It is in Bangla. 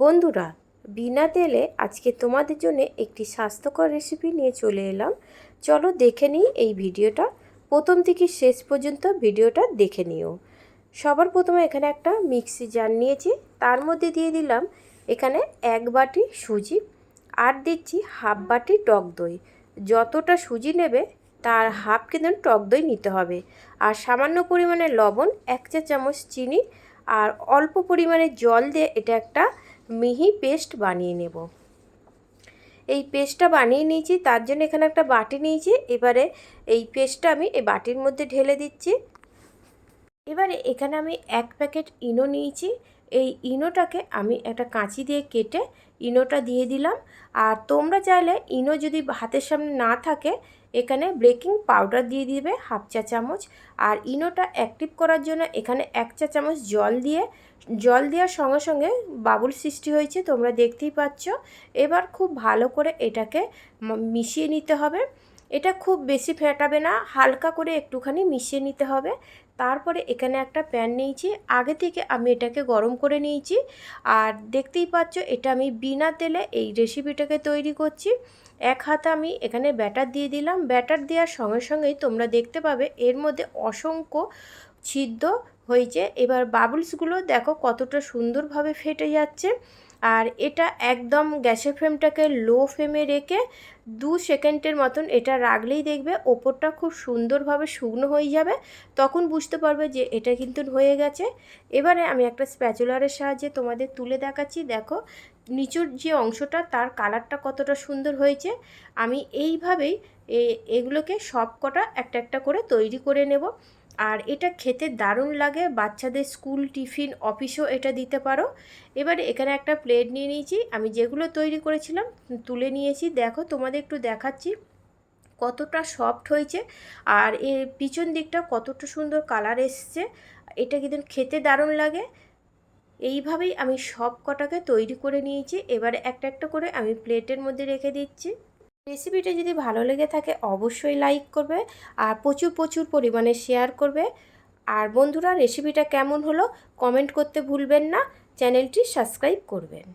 বন্ধুরা, বিনা তেলে আজকে তোমাদের জন্য একটি স্বাস্থ্যকর রেসিপি নিয়ে চলে এলাম। চলো দেখে নিই এই ভিডিওটা। প্রথম থেকে শেষ পর্যন্ত ভিডিওটা দেখে নিও। সবার প্রথমে এখানে একটা মিক্সি জার নিয়েছি। তার মধ্যে দিয়ে দিলাম এখানে এক বাটি সুজি আর দিচ্ছি হাফ বাটি টক দই। যতটা সুজি নেবে, তার হাফ কিন্তু টক দই নিতে হবে। আর সামান্য পরিমাণে লবণ, এক চা চামচ চিনি আর অল্প পরিমাণে জল দিয়ে এটা একটা মিহি পেস্ট বানিয়ে নেব। এই পেস্টটা বানিয়ে নিয়েছি, তার জন্য এখানে একটা বাটি নিয়েছি। এবারে এই পেস্টটা আমি এই বাটির মধ্যে ঢেলে দিচ্ছি। এবারে এখানে আমি এক প্যাকেট ইনো নিয়েছি। এই ইনোটাকে আমি একটা কাঁচি দিয়ে কেটে ইনোটা দিয়ে দিলাম। আর তোমরা চাইলে ইনো যদি হাতের সামনে না থাকে, এখানে বেকিং পাউডার দিয়ে দিবে হাফ চা চামচ। আর ইনোটা অ্যাক্টিভ করার জন্য এখানে এক চা চামচ জল দিয়ে, জল দেওয়ার সঙ্গে সঙ্গে বাবুল সৃষ্টি হয়েছে, তোমরা দেখতেই পাচ্ছ। এবার খুব ভালো করে এটাকে মিশিয়ে নিতে হবে। এটা খুব বেশি ফেটাবে না, হালকা করে একটুখানি মিশিয়ে নিতে হবে। তারপরে এখানে একটা প্যান নিয়েছি, আগে থেকে আমি এটাকে গরম করে নিয়েছি। আর দেখতেই পাচ্ছ, এটা আমি বিনা তেলে এই রেসিপিটাকে তৈরি করছি। এক হাতে আমি এখানে ব্যাটার দিয়ে দিলাম। ব্যাটার দেওয়ার সঙ্গে সঙ্গেই তোমরা দেখতে পাবে, এর মধ্যে অসংখ্য ছিদ্র হয়েছে। এবার বাবলসগুলো দেখো কতটা সুন্দরভাবে ফেটে যাচ্ছে। আর এটা একদম গ্যাসের ফ্লেমটাকে লো ফ্লেমে রেখে দু সেকেন্ডের মতন এটা রাখলেই দেখবে ওপরটা খুব সুন্দরভাবে শুকনো হয়ে যাবে। তখন বুঝতে পারবে যে এটা কিন্তু হয়ে গেছে। এবারে আমি একটা স্প্যাচুলারের সাহায্যে তোমাদের তুলে দেখাচ্ছি। দেখো, নিচুর যে অংশটা তার কালারটা কতটা সুন্দর হয়েছে। আমি এইভাবেই এগুলোকে সব কটা একটা একটা করে তৈরি করে নেব। আর এটা খেতে দারুণ লাগে। বাচ্চাদের স্কুল, টিফিন, অফিসেও এটা দিতে পারো। এবারে এখানে একটা প্লেট নিয়ে নিয়েছি। আমি যেগুলো তৈরি করেছিলাম তুলে নিয়েছি। দেখো, তোমাদের একটু দেখাচ্ছি কতটা সফট হয়েছে আর এর পিছন দিকটা কতটা সুন্দর কালার এসছে। এটা কিন্তু খেতে দারুণ লাগে। এইভাবেই আমি সব কটাকে তৈরি করে নিয়েছি। এবারে একটা একটা করে আমি প্লেটের মধ্যে রেখে দিচ্ছি। রেসিপিটা যদি ভালো লেগে থাকে, অবশ্যই লাইক করবে আর প্রচুর প্রচুর পরিমাণে শেয়ার করবে। আর বন্ধুরা রেসিপিটা কেমন হলো কমেন্ট করতে ভুলবেন না চ্যানেলটি সাবস্ক্রাইব করবেন।